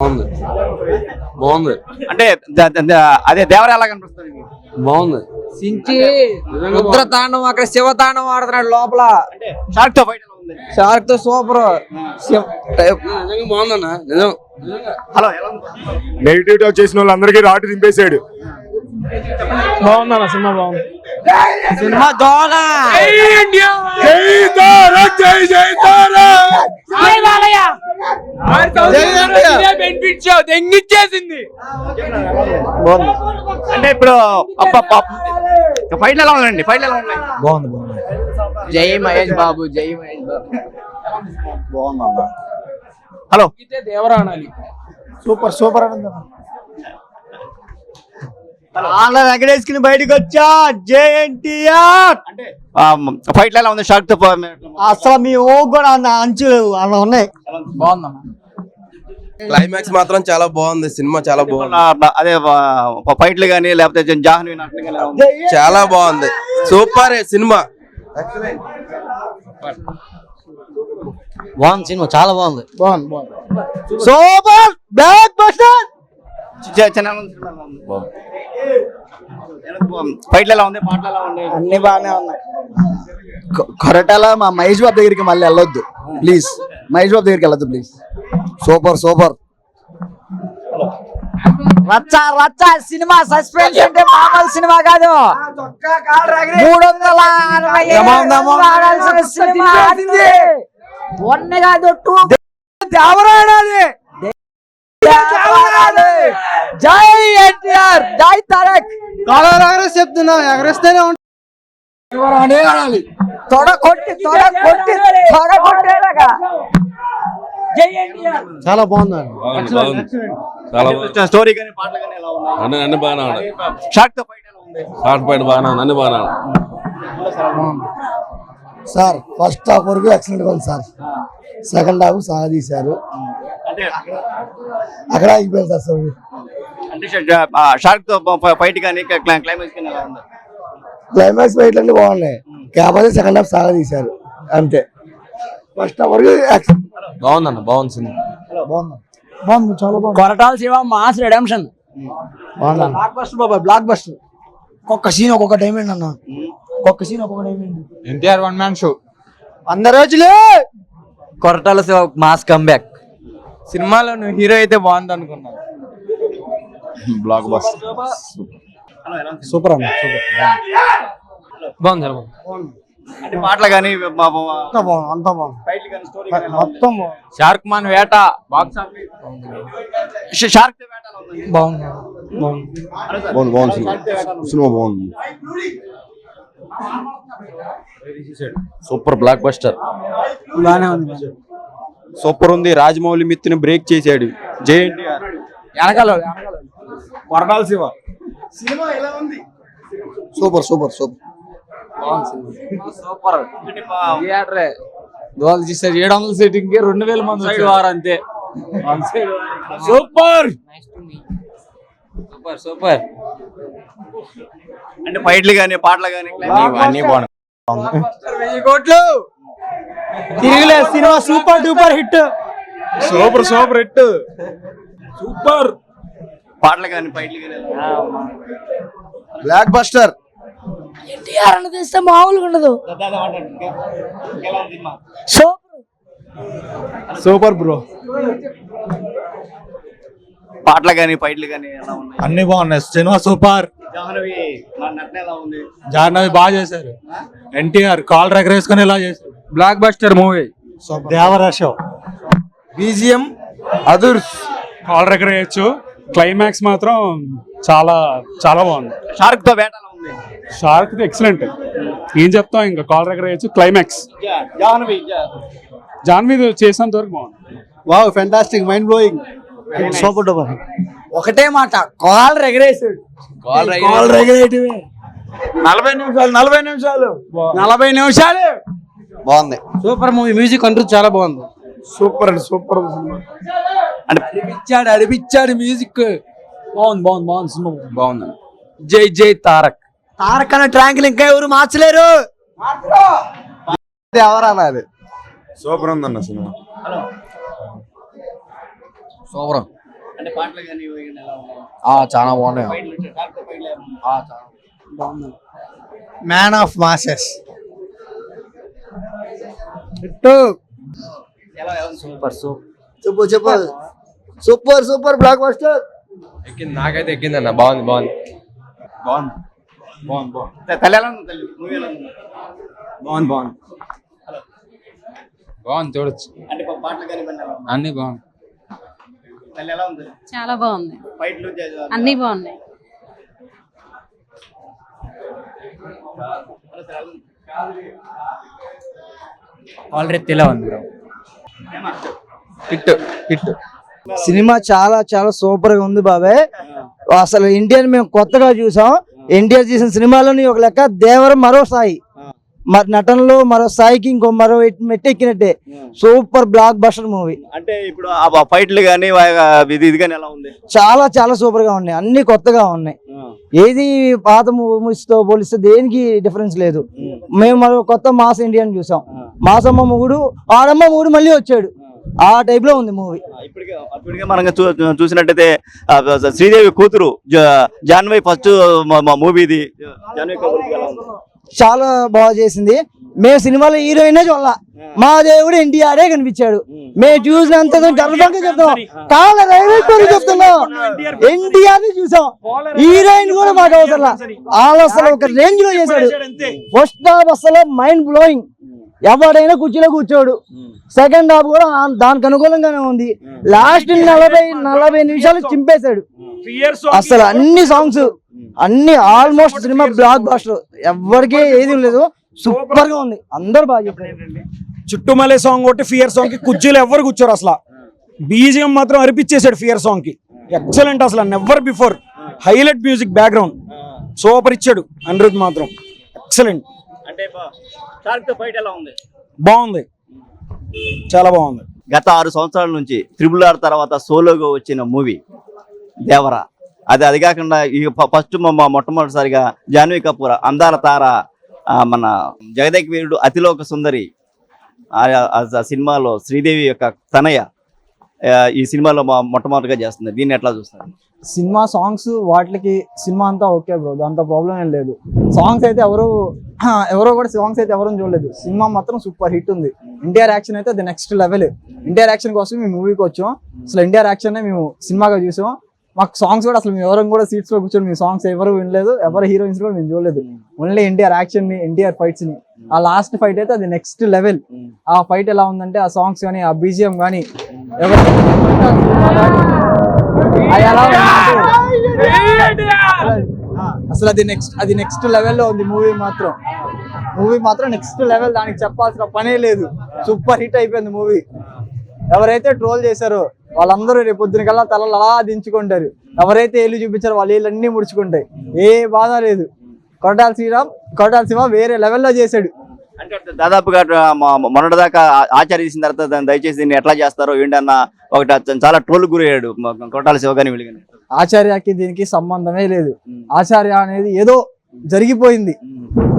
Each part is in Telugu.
బాగుంది. బాగుంది. అంటే అదే దేవర ఎలా కనిపిస్తుంది? బాగుంది. సించి రుద్ర తాండం అక్కడ శివ తాండం ఆడుతున్నాడు లోపల. షార్క్తో ఫైట్ ఎలా ఉంది? షార్క్తో సూపర్. నిజంగా బాగుందన్న. నిజం. హలో నెగిటివ్ టాక్ చేసిన వాళ్ళందరికీ రాటు దింపేశాడు. బాగుందన్న సినిమా బాగుంది. సినిమా దోగ. అంటే ఇప్పుడు ఫైట్లు ఎలా ఉందండి ఫైట్లు ఎలా ఉన్నాయి? బాగుంది బాగుంది. జై మహేష్ బాబు జై మహేష్ బాబు. హలో. దేవరాణాలి సూపర్ సూపర్ అనందం అలా ఎగడేసుకుని బయటకు వచ్చా? జేఎన్టీఆర్. అంటే ఫైట్లు ఎలా ఉంది షార్క్తో అసలు మీ ఓ కూడా అన్న అంచు అలా ఉన్నాయి. బాగుందమ్మా. క్లైమాక్స్ మాత్రం చాలా బాగుంది సినిమా చాలా బాగుంది. అదే ఫైట్లు కానీ లేకపోతే జాహ్నవి చాలా బాగుంది. Super cinema. బాగుంది సినిమా చాలా బాగుంది. బాగుంది బాగుంది సూపర్ బ్లాక్ బస్టర్ ఫైట్లు ఎలా ఉంది పాటలు ఎలా ఉన్నాయి? అన్ని బాగానే ఉన్నాయి. కొరటాల మా మహేష్ బాబు దగ్గరికి మళ్ళీ వెళ్ళొద్దు. ప్లీజ్. మహేష్ బాబు దగ్గరికి వెళ్ళొద్దు ప్లీజ్. Super super. రచ్చ రచ్చ సినిమా సస్పెన్స్ అంటే మామూలు సినిమా కాదు. మూడు వందల అరవై సినిమా వన్ కాదు టూ. దేవరాడాలి జై ఎన్టీఆర్ జై తారక్. చెప్తున్నా ఎగరేస్తేనే తొడ కొట్టి తొడ కొట్టి తొడ కొట్టేలాగా. జై ఎన్టీఆర్. చాలా బాగుంది చాలా స్టోరీ కానీ పాటలు కానీ ఎలా ఉన్నాయి? అన్ని అన్ని బాగానే ఉన్నాయి. తో ఫైట్ ఎలా ఉంది? షార్ట్ ఫైట్ బాగానే ఉంది అన్ని బాగానే సార్ ఫస్ట్ హాఫ్ వరకు ఎక్సలెంట్గా ఉంది సార్. సెకండ్ హాఫ్ సాగదీశారు అక్కడ సార్ షార్క్తో ఫైట్ కానీ క్లైమాక్స్ కానీ ఎలా ఉంది? క్లైమాక్స్ ఫైట్లు అన్ని బాగున్నాయి. కాకపోతే సెకండ్ హాఫ్ సాగదీశారు అంతే. ఫస్ట్ హాఫ్ వరకు. బాగుందన్న బాగుంది సినిమా. బాగుంది. బాగుంది చాలా బాగుంది. కొరటాల శివ మాస్ రెడెంప్షన్ బాగుంది బ్లాక్ బస్టర్ బాబా బ్లాక్ బస్టర్ ఒక్కొక్క సీన్ ఒక్కొక్క టైం ఏంటి అన్న ఒక్కొక్క సీన్ ఒక్కొక్క టైం ఏంటి ఎన్టీఆర్ వన్ మ్యాన్ షో వంద రోజులు! కొరటాల శివ మాస్ కంబ్యాక్ సినిమాలో నువ్వు హీరో అయితే బాగుంది అనుకున్నా బ్లాక్ బస్ సూపర్ అన్న సూపర్. బాగుంది చాలా బాగుంది. అంటే పాటలు కానీ అంతా బాగుంది అంతా బాగుంది. ఫైట్లు కానీ స్టోరీ కానీ. ఎలా ఉంది మొత్తం బాగుంది. షార్క్ మాన్ వేట బాక్స్ ష- షార్క్తో వేట ఎలా ఉంది? బాగుంది. బాగుంది బాగుంది బాగుంది సినిమా సినిమా బాగుంది. సూపర్. బ్లాక్ బస్టర్ బాగానే ఉంది. సూపర్ ఉంది. రాజమౌళి మిత్తిని బ్రేక్ చేశాడు. జై ఎన్టీఆర్. వెనకాల వరదాల Siva. Super super super. Super. థియేటరే. చేశారు ఏడు వందల సీటింగ్కి రెండు వేల మంది సైడ్ వారు అంతే. సూపర్! Super super. అంటే ఫైట్లు కానీ పాటలు కానీ అన్ని బాగున్నాయి. వెయ్యి కోట్లు! తిరిగిలే cinema super duper hit. Super super hit. Super. పాటలు కానీ ఫైట్లు కానీ? Block buster. ఎన్టీఆర్ అని తీస్తే మామూలుగా ఉండదు? Super super bro. పాటలు కానీ ఫైట్లు కానీ ఎలా ఉన్నాయి? అన్ని బాగున్నాయి. Cinema super. జాహ్నవి మన నటన ఎలా ఉంది? జాహ్నవి బాగా చేశారు. ఎన్టీఆర్ కాల్ ఎగరేసుకొని ఇలా చేశారు? బ్లాక్ బస్టర్ మూవీ దేవరాశం. బీజిఎం అదుర్స్ కాల్ ఎగరేయచ్చు క్లైమాక్స్ మాత్రం చాలా చాలా బాగుంది. షార్క్తో వేట షార్క్ ఎక్సలెంట్ ఏం చెప్తాం? ఇంకా కాల్ క్లైమాక్స్ జా- జాహ్నవి జా- జాన్వీ చేసినంత వరకు బాగుంది. Wow fantastic mind blowing super duper ఒకటే మాట కాల్ ఎగరేసాడు కాల్ రెగ్యులేటివ్ నలభై నిమిషాలు నలభై నిమిషాలు. నలభై నిమిషాలు. బాగుంది. సూపర్ మూవీ మ్యూజిక్ అంటూ చాలా బాగుంది. సూపర్ అండి సూపర్ అంటే అడిపించాడు అడిపించాడు మ్యూజిక్. బాగుంది బాగుంది బాగుంది సినిమా. బాగుంది. జై జై తారక్. తారక్ అనే ట్రాంకులు ఇంకా ఎవరు మార్చలేరు? ఎవరన్నది సూపర్ ఉందన్న సినిమా. సూపర్. అంటే పాటలు కానీ ఇవి కానీ ఎలా ఉన్నాయి? ఆ, చాలా బాగున్నాయి. Man of masses. Super super చెప్పు చెప్పు సూపర్ సూపర్ బ్లాక్ బస్టర్ ఎక్కింది నాకైతే ఎక్కిందన్న బాగుంది బాగుంది. బాగుంది. బాగుంది బాగుంది. త- తల్లి ఎలా ఉంది తల్లి మూవీ ఎలా ఉంది బాగుంది బాగుంది. బాగుంది చూడొచ్చు. అంటే పాటలు? అన్ని బాగుంది. తల్లి ఎలా ఉంది? చాలా బాగుంది. ఫైట్లు అన్ని బాగున్నాయి. ఆల్రెడీ ఎలా ఉంది బ్రో. ఏమా? Hit hit. సినిమా చాలా చాలా సూపర్గా ఉంది బాబాయ్ అసలు ఎన్టీఆర్ మేము కొత్తగా చూసాం. ఎన్టీఆర్ చేసిన సినిమాలోని ఒక లెక్క దేవరం మరో స్థాయి. మరి నటనలో మరో స్థాయికి ఇంకో మరో మెట్టెక్కినట్టే. Super blockbuster movie. అంటే ఇప్పుడు ఆ ఫైట్లు కానీ ఇది ఇది కానీ ఎలా ఉంది? చాలా చాలా సూపర్గా ఉన్నాయి. అన్ని కొత్తగా ఉన్నాయి. ఏది పాత మూవీస్తో పోలిస్తే దేనికి డిఫరెన్స్ లేదు. మేము మరో కొత్త మాస్ ఇండియన్ చూసాం. మాసమ్మ మొగుడు ఆడమ్మ మొగుడు మళ్ళీ వచ్చాడు. ఆ. టైప్లో ఉంది మూవీ. ఇప్పటికే మనం చూసినట్టయితే శ్రీదేవి కూతురు జాన్వీ ఫస్ట్ మూవీ ఇది జాన్వీ కపూర్ ఎలా ఉంది? చాలా బాగా చేసింది. మేము సినిమాలో హీరోయిన్ చూడాల. మా దేవుడు ఎన్టీఆర్ఏ కనిపించాడు. మేము చూసినంత గర్వంగా చెప్తాం కాళ్ళ రైల్వే కోరి చెప్తున్నాం. ఎన్టీఆర్ చూసాం. హీరోయిన్ కూడా మాకు అవసరం వాళ్ళు అసలు ఒక రేంజ్లో చేశాడు. ఫస్ట్ హాఫ్ అసలు మైండ్ బ్లోయింగ్ ఎవడైనా కుర్చీలో కూర్చోడు. సెకండ్ హాఫ్ కూడా దానికి అనుకూలంగానే ఉంది. లాస్ట్ నలభై నలభై నిమిషాలు చింపేశాడు. అసలు అన్ని సాంగ్స్ అన్ని ఆల్మోస్ట్ సినిమా బ్లాక్ బాస్టర్ ఎవరికి ఏది లేదు. సూపర్గా ఉంది. అందరు బాగా చెప్పారు. చుట్టుమలే సాంగ్ ఒకటి ఫియర్ సాంగ్కి కుర్చీలు ఎవరు కూర్చోరు అసలు. బీజిఎం మాత్రం అరిపించేశాడు ఫియర్ సాంగ్కి. ఎక్సలెంట్ అసలు. Never before highlight music background super ఇచ్చాడు. అనిరుద్ మాత్రం. ఎక్సలెంట్ అంటే షార్క్తో ఫైట్ ఎలా ఉంది? బాగుంది. చాలా బాగుంది. గత ఆరు సంవత్సరాల నుంచి త్రిబుల్ ఆర్ తర్వాత సోలోగా వచ్చిన మూవీ దేవరా. అది అది కాకుండా ఈ ఫస్ట్ మొట్టమొదటిసారిగా జాన్వీ కపూర్ అందాల తార మన జగదేక్ వీరుడు అతిలోక సుందరి ఆ- ఆ సినిమాలో శ్రీదేవి యొక్క తనయ ఈ సినిమాలో మా మొట్టమొదటిగా చేస్తుంది. దీన్ని ఎట్లా చూస్తారు? సినిమా సాంగ్స్ వాటికి సినిమా అంతా ఓకే బ్రో దాంతో ప్రాబ్లం ఏం లేదు. సాంగ్స్ అయితే ఎవరు ఎవరో కూడా సాంగ్స్ అయితే ఎవరూ చూడలేదు. సినిమా మాత్రం సూపర్ హిట్ ఉంది. ఎన్టీఆర్ యాక్షన్ అయితే అది నెక్స్ట్ లెవెల్ ఎన్టీఆర్ యాక్షన్ కోసం మేము మూవీకి వచ్చాం. అసలు ఎన్టీఆర్ యాక్షన్ మేము సినిమాగా చూసాం. మాకు సాంగ్స్ కూడా అసలు మేము ఎవరం కూడా సీట్స్లో కూర్చొని మీ సాంగ్స్ ఎవరు వినలేదు ఎవరు హీరోయిన్స్ కూడా మేము చూడలేదు. ఓన్లీ ఎన్టీఆర్ యాక్షన్ని ఎన్టీఆర్ ఫైట్స్ని. ఆ లాస్ట్ ఫైట్ అయితే అది నెక్స్ట్ లెవెల్ ఆ ఫైట్ ఎలా ఉందంటే ఆ సాంగ్స్ కానీ ఆ బీజిఎం కానీ ఎవరు అసలు అది నెక్స్ట్ అది నెక్స్ట్ లెవెల్లో ఉంది మూవీ మాత్రం. మూవీ మాత్రం నెక్స్ట్ లెవెల్ దానికి చెప్పాల్సిన పనే లేదు. సూపర్ హిట్ అయిపోయింది మూవీ ఎవరైతే ట్రోల్ చేశారో వాళ్ళందరూ రేపు పొద్దున కల్లా తలలు అలా దించుకుంటారు. ఎవరైతే ఏళ్ళు చూపించారో వాళ్ళ ఏళ్ళు అన్ని ముడుచుకుంటాయి. ఏ బాధ లేదు. కొరటాల శ్రీరామ్ కొరటాల శివ వేరే లెవెల్లో చేశాడు. అంటే దాదాపుగా మొన్నటిదాకా చేసిన తర్వాత దాన్ని దయచేసి దీన్ని ఎట్లా చేస్తారో ఏంటన్న ఒకటి చాలా ట్రోల్ గురయ్యాడు కొట్టాల శివ కానీ వీళ్ళు ఆచార్యకి దీనికి సంబంధమే లేదు. ఆచార్య అనేది ఏదో జరిగిపోయింది.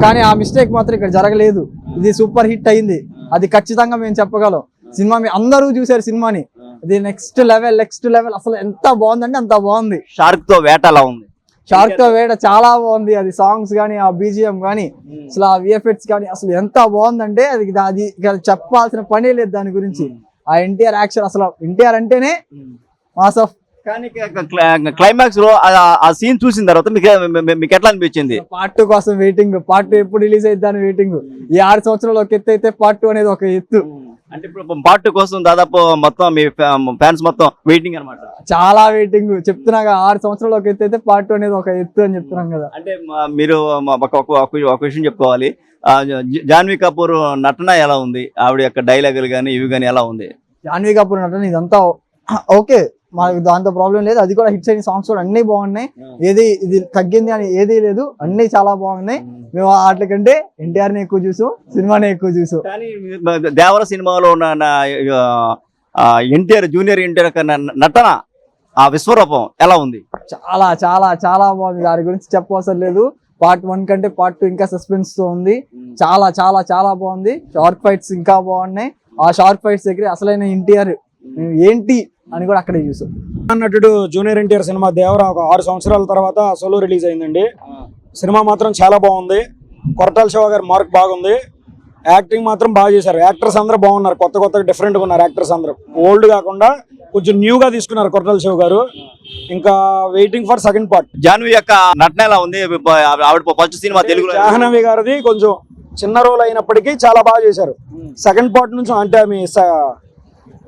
కానీ ఆ మిస్టేక్ మాత్రం ఇక్కడ జరగలేదు. ఇది సూపర్ హిట్ అయింది. అది ఖచ్చితంగా మేము చెప్పగలం. సినిమా మీ అందరూ చూసారు సినిమాని. ఇది నెక్స్ట్ లెవెల్ నెక్స్ట్ లెవెల్ అసలు ఎంత బాగుందంటే అంత బాగుంది. షార్క్తో వేట ఎలా ఉంది. షార్క్తో వేడ చాలా బాగుంది. అది సాంగ్స్ కానీ ఆ బీజిఎం కానీ అసలు ఆ విఎఫ్ఎక్స్ కానీ అసలు ఎంత బాగుందంటే అది అది చెప్పాల్సిన పనే లేదు దాని గురించి. ఆ ఎన్టీఆర్ యాక్షన్ అసలు ఎన్టీఆర్ అంటేనే మాస్ ఆఫ్ కానీ క్లైమాక్స్లో ఆ- సీన్ చూసిన తర్వాత మీకు ఎట్లా అనిపించింది? పార్ట్ టూ కోసం వెయిటింగ్ పార్ట్ టూ ఎప్పుడు రిలీజ్ అయిద్దాని వెయిటింగ్ ఈ ఆరు సంవత్సరాలు ఒక ఎత్తు అయితే పార్ట్ టూ అనేది ఒక ఎత్తు. అంటే ఇప్పుడు పార్ట్ కోసం దాదాపు మొత్తం మీ ఫ్యాన్స్ మొత్తం వెయిటింగ్ అన్నమాట. చాలా వెయిటింగ్ చెప్తున్నాగా ఆరు సంవత్సరాలు ఒక ఎత్తు అయితే పార్ట్ అనేది ఒక ఎత్తు అని చెప్తున్నాం కదా. అంటే మీరు ఒక విషయం చెప్పుకోవాలి. జాన్వీ కపూర్ నటన ఎలా ఉంది? ఆవిడ యొక్క డైలాగులు కానీ ఇవి కానీ ఎలా ఉంది? జాన్వీ కపూర్ నటన ఇదంతా ఓకే. మనకు దాంతో ప్రాబ్లం లేదు. అది కూడా హిట్స్ అయిన సాంగ్స్ కూడా అన్ని బాగున్నాయి. ఏది ఇది తగ్గింది అని ఏది లేదు. అన్ని చాలా బాగున్నాయి. మేము వాటికంటే ఎన్టీఆర్ని ఎక్కువ చూసాం సినిమాని ఎక్కువ చూసాం. దేవర సినిమాలో ఉన్న ఎన్టీఆర్ జూనియర్ ఎన్టీఆర్ నటన ఆ విశ్వరూపం ఎలా ఉంది? చాలా చాలా చాలా బాగుంది. దాని గురించి చెప్పవసరం లేదు పార్ట్ వన్ కంటే పార్ట్ టూ ఇంకా సస్పెన్స్తో ఉంది చాలా చాలా చాలా బాగుంది. షార్క్ ఫైట్స్ ఇంకా బాగున్నాయి. ఆ షార్క్ ఫైట్స్ దగ్గర అసలైన ఎన్టీఆర్ ఏంటి అని కూడా అక్కడే చూసాం. నటుడు జూనియర్ ఎన్టీఆర్ సినిమా దేవర ఒక ఆరు సంవత్సరాల తర్వాత సోలో రిలీజ్ అయిందండి. సినిమా మాత్రం చాలా బాగుంది. కొరటాల శివ గారి మార్క్ బాగుంది. యాక్టింగ్ మాత్రం బాగా చేశారు. యాక్టర్స్ అందరూ బాగున్నారు. కొత్త కొత్తగా డిఫరెంట్గా ఉన్నారు యాక్టర్స్ అందరూ. ఓల్డ్ కాకుండా కొంచెం న్యూగా తీసుకున్నారు కొరటాల శివ గారు. ఇంకా waiting for second part Janhvi యొక్క నటన ఎలా ఉంది? ఆవిడ ఫస్ట్ సినిమా తెలుగులో జాహ్నవి గారిది కొంచెం చిన్న రోల్ అయినప్పటికీ చాలా బాగా చేశారు. సెకండ్ పార్ట్ నుంచి అంటే ఆమె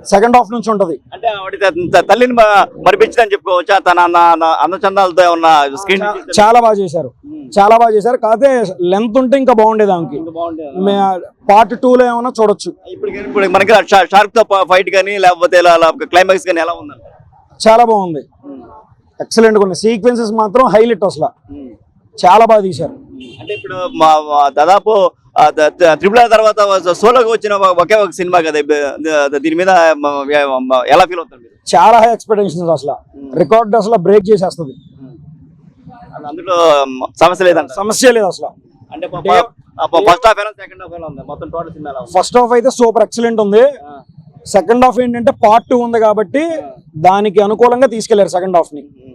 సెకండ్ హాఫ్ నుంచి ఉంటది. అంటే ఆవిడ తల్లిని మరిపించిందని చెప్పుకోవచ్చా? తన అన్న- అన్న- అందచందాలతో ఉన్న స్క్రీన్ చాలా బాగా చేశారు. చాలా బాగా చేశారు. కాకపోతే లెంత్ ఉంటే ఇంకా బాగుండేది ఆమెకి. పార్ట్ టూ లో ఏమైనా చూడొచ్చు ఇప్పుడు మనకి షార్క్తో ఫైట్ కానీ లేకపోతే క్లైమాక్స్ కానీ ఎలా ఉందండి? చాలా బాగుంది. ఎక్సలెంట్గా ఉన్నాయి సీక్వెన్సెస్ మాత్రం హైలైట్ అసలు. చాలా బాగా తీశారు. అంటే ఇప్పుడు మా దాదాపు త్రిపుల్ తర్వాత సోలోగా వచ్చిన ఒక- ఒకే సినిమా కదా దీని మీద ఎలా ఫీల్ అవుతుంది? చాలా హై ఎక్స్పెక్టేషన్స్ అసలు. రికార్డ్ అసలు బ్రేక్ చేసేస్తుంది. అందులో సమస్య లేదంట. సమస్య లేదు అసలు. అంటే ఫస్ట్ హాఫ్ సెకండ్ హాఫ్ ఉంది? మొత్తం టోటల్ సినిమా ఫస్ట్ హాఫ్ అయితే సూపర్ ఎక్సలెంట్ ఉంది. సెకండ్ హాఫ్ ఏంటంటే పార్ట్ టూ ఉంది కాబట్టి దానికి అనుకూలంగా తీసుకెళ్ళారు సెకండ్ హాఫ్ని.